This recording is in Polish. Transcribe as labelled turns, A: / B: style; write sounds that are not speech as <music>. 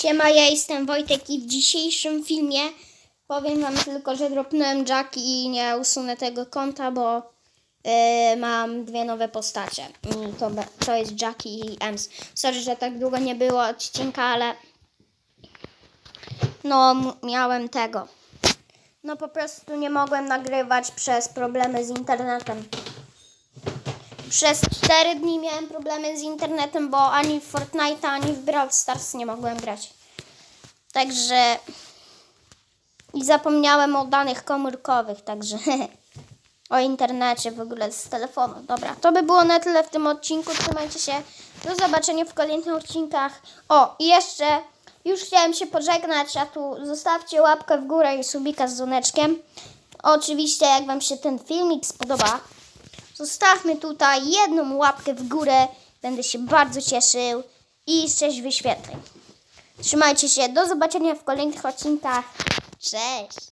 A: Siema, ja jestem Wojtek i w dzisiejszym filmie powiem wam tylko, że dropnąłem Jack i nie usunę tego konta, bo yy, mam dwie nowe postacie. I to, to jest Jack i Ems. Sorry, że tak długo nie było odcinka, ale no miałem tego. No po prostu nie mogłem nagrywać przez problemy z internetem. Przez 4 dni miałem problemy z internetem, bo ani w Fortnite, ani w Brawl Stars nie mogłem grać. Także. I zapomniałem o danych komórkowych, także. <laughs> o internecie w ogóle z telefonu. Dobra, to by było na tyle w tym odcinku. Trzymajcie się. Do zobaczenia w kolejnych odcinkach. O, i jeszcze. Już chciałem się pożegnać, a tu zostawcie łapkę w górę i subika z dzwoneczkiem. Oczywiście, jak Wam się ten filmik spodoba, Zostawmy tutaj jedną łapkę w górę. Będę się bardzo cieszył. I 6 wyświetleń. Trzymajcie się. Do zobaczenia w kolejnych odcinkach. Cześć!